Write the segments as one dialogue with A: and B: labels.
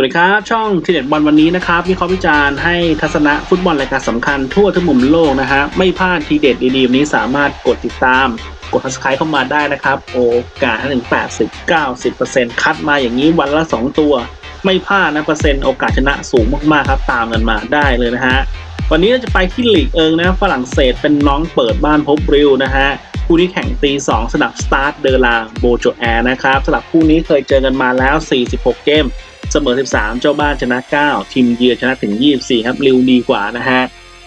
A: วัสดีครับ ช่องทีเด็ดบอลวันนี้นะครับวิเคราะห์วิจารณ์ให้ทัศนะฟุตบอลรายการสำคัญทั่วทุกมุมโลกนะฮะไม่พลาดทีเด็ดดีๆวันนี้สามารถกดติดตาม กด subscribe เข้ามาได้นะครับ โอกาสถึง80 90 คัดมาอย่างนี้วันละ 2 ตัว ไม่พลาดนะเปอร์เซ็นต์โอกาสชนะสูงมากๆครับตามกันมาได้เลยนะฮะวันนี้เราจะไปที่ลีกเอิงนะฝรั่งเศสเป็นน้องเปิดบ้านพบริวนะฮะคู่นี้แข่งตี2สนับสตาร์ทเดลาโบโจแอร์นะครับสำหรับคู่นี้เคยเจอกันมาแล้ว 46 เกม เสมอ 13 เจ้าบ้านชนะ 9 ทีมเยือนชนะถึง 24 ครับริวดีกว่านะฮะ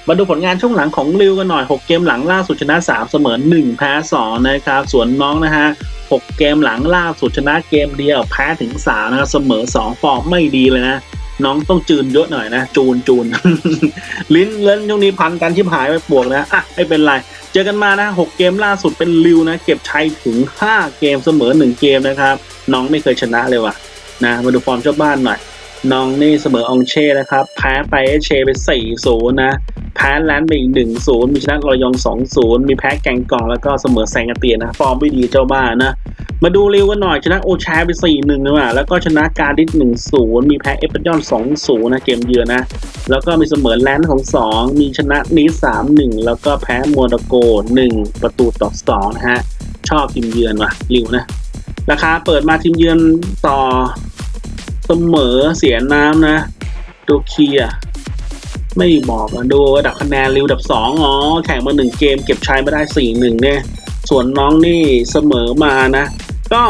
A: มาดูผลงานช่วงหลังของริวกันหน่อย 6 เกมหลังล่าสุดชนะ 3 เสมอ 1 แพ้ 2 นะครับ ส่วนน้องนะฮะ 6 เกมหลังล่าสุดชนะเกมเดียวแพ้ถึง 3 นะครับ เสมอ 2 ฟอร์มไม่ดีเลยนะ น้องต้องจืนเยอะหน่อยนะ จูนจูนลิ้นเล่นช่วงนี้พันกันชิบหายไปปวกนะ อะ ไม่เป็นไร เจอกันมานะ 6 เกมล่าสุดเป็นริวนะ เก็บชัยถึง 5 เกมเสมอ 1 เกมนะครับ น้องไม่เคยชนะเลยว่ะ นะมาดูฟอร์มเจ้าบ้านหน่อยน้องนี่เสมอองเช่นะครับ แพ้ไปเอเชไป4-0นะ แพ้แลนด์ไปอีก1-0มีชนะรอยอง2-0มีแพ้แกงกองแล้วก็เสมอแซงกเตียนะ ฟอร์มไม่ดีเจ้าบ้านนะ มาดูเร็วกันหน่อย ชนะโอชาไป4-1นะว่ะแล้วก็ชนะการดิส1-0มีแพ้เอฟเฟอร์ยอน2-0นะเกมเยือนนะ แล้วก็มีเสมอแลนด์ของ2มีชนะนีส3-1แล้วก็แพ้โมนาโก1ประตูต่อ2นะฮะ ชอบทีมเยือนว่ะริวนะ ราคาเปิดมาทีมเยือนต่อ มอเสียน้ำนะโดเคียไม่บอกอะดูอันดับคะแนนริวดับสองอ๋อแข่งมาหนึ่งเกมเก็บชัยมาได้สี่หนึ่งเนี่ย ส่วนน้องนี่เสมอมานะ ก็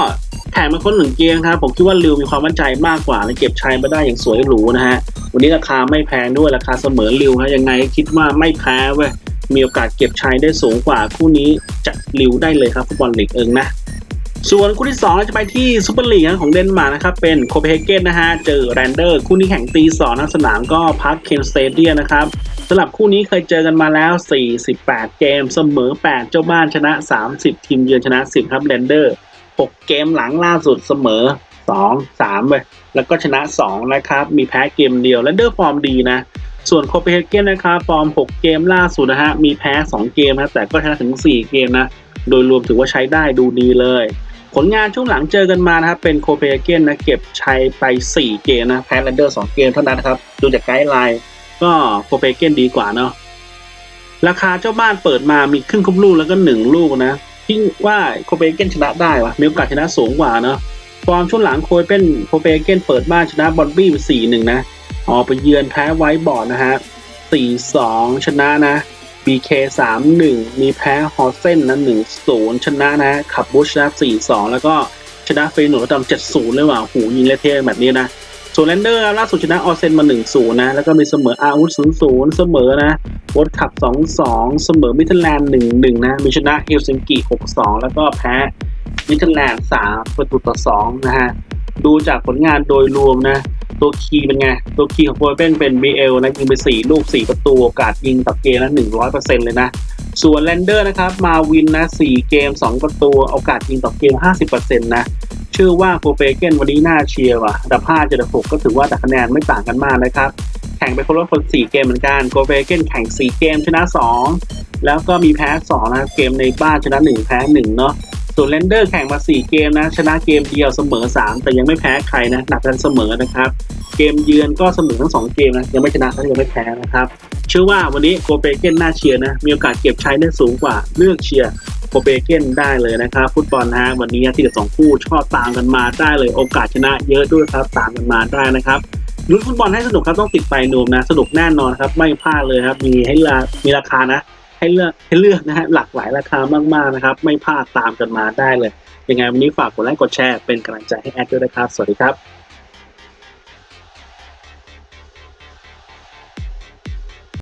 A: แข่งมาคนหนึ่งเกมครับ ผมคิดว่าริวมีความมั่นใจมากกว่าและเก็บชัยมาได้อย่างสวยหรูนะฮะ วันนี้ราคาไม่แพงด้วยราคาเสมอริวฮะยังไงคิดว่าไม่แพ้เว้ยมีโอกาสเก็บชัยได้สูงกว่าคู่นี้จะริวได้เลยครับฟุตบอลลีกเอิงนะ ส่วนคู่ที่2เราจะไปที่ซูเปอร์ลีกของเดนมาร์กนะครับ เป็นโคเปนเฮเกนนะฮะ เจอแรนเดอร์ คู่นี้แข่งตี2นักสนามก็พักเคนสเตเดียนะครับสำหรับคู่นี้เคยเจอกันมาแล้ว 48 เกม เสมอ 8 เจ้าบ้านชนะ 30 ทีมเยือนชนะ 10 ครับแรนเดอร์ 6 เกมหลังล่าสุดเสมอ 2 3ไปแล้วก็ชนะ 2 นะครับ มีแพ้เกมเดียวแรนเดอร์ฟอร์มดีนะส่วนโคเปนเฮเกนนะครับฟอร์ม 6 เกมล่าสุดนะฮะมีแพ้ 2 เกมนะแต่ก็ชนะถึง 4 เกมนะโดยรวมถือว่าใช้ได้ดูดีเลย ผลงานช่วงหลังเจอกันมานะครับ เป็นโคเปนเฮเกนนะเก็บชัยไป 4 เกมนะแพ้แรนเดอร์2เกมเท่านั้นนะครับ ดูจากไกด์ไลน์ก็โคเปนเฮเกนดีกว่าเนาะราคาเจ้าบ้านเปิดมามีครึ่งครบลูกแล้วก็ 1 ลูกนะที่ว่าโคเปนเฮเกนชนะได้วะมีโอกาสชนะสูงกว่าเนาะฟอร์มช่วงหลังโคเป็นโคเปนเฮเกนเปิดบ้านชนะบอลบี้ไป4-1นะออกไปเยือนแพ้ไวบอร์ดนะฮะ4-2ชนะนะ BK 3-1 มีแพ้ฮอสเซนนะ1-0 ชนะนะขับบุชนะ4-2 แล้วก็ชนะเฟยโนดำ7-0เลยว่ะหูยิงเละเทะแบบนี้นะส่วนแลนเดอร์ล่าสุดชนะออเซนมา 1-0 นะ แล้วก็มีเสมออาวุธ0-0 เสมอนะวอตขับ 2-2 เสมอมิทเทลแลนด์1-1 นะ มีชนะเฮลซิงกิ6-2 แล้วก็แพ้มิทเทลแลนด์3ประตูต่อ 2 นะฮะ ดูจากผลงานโดยรวมนะ ตัวคีย์เป็นไง ตัวคีย์ของโปรเป็นเป็น BL นะยิงไป 4 ลูก 4 ประตูโอกาสยิงต่อเกมนะ100%เลยนะ ส่วนแลนเดอร์นะครับ มาวินนะ 4 เกม 2 ประตูโอกาสยิงต่อเกม 50%นะเชื่อว่าโคเปเกนวันนี้น่าเชียร์ว่ะดับ5จะดับ6ก็ถือว่าแต่คะแนนไม่ต่างกันมากนะครับ แข่งไปคนละคน4เกมเหมือนกันโคเปเกนแข่ง 4 เกมชนะ 2 แล้วก็มีแพ้ 2 นะเกมในบ้านชนะ 1 แพ้1เนาะ ส่วนแลนเดอร์แข่งมา 4 เกมนะ ชนะเกมเดียวเสมอ 3 แต่ยังไม่แพ้ใครนะหนักกันเสมอนะครับ เกมเยือนก็เสมอทั้ง 2 เกมนะ ยังไม่ชนะและยังไม่แพ้นะครับ เชื่อว่าวันนี้โคเปเกนน่าเชียร์นะ มีโอกาสเก็บชัยได้สูงกว่าเลือกเชียร์โคเปเกนได้เลยนะครับ ฟุตบอลนะฮะวันนี้ที่เด็ดสองคู่ชอบตามกันมาได้เลย โอกาสชนะเยอะด้วยครับตามกันมาได้นะครับลุ้นฟุตบอลให้สนุกครับต้องติดไปนูมนะ สนุกแน่นอนครับไม่พลาดเลยครับมีให้ลามีราคานะ ให้เลือกให้เลือกนะฮะหลากหลายราคามากๆนะครับ ไม่พลาดตามกันมาได้เลย ยังไงวันนี้ฝากกดไลค์กดแชร์เป็นกำลังใจให้แอดด้วยนะครับ สวัสดีครับ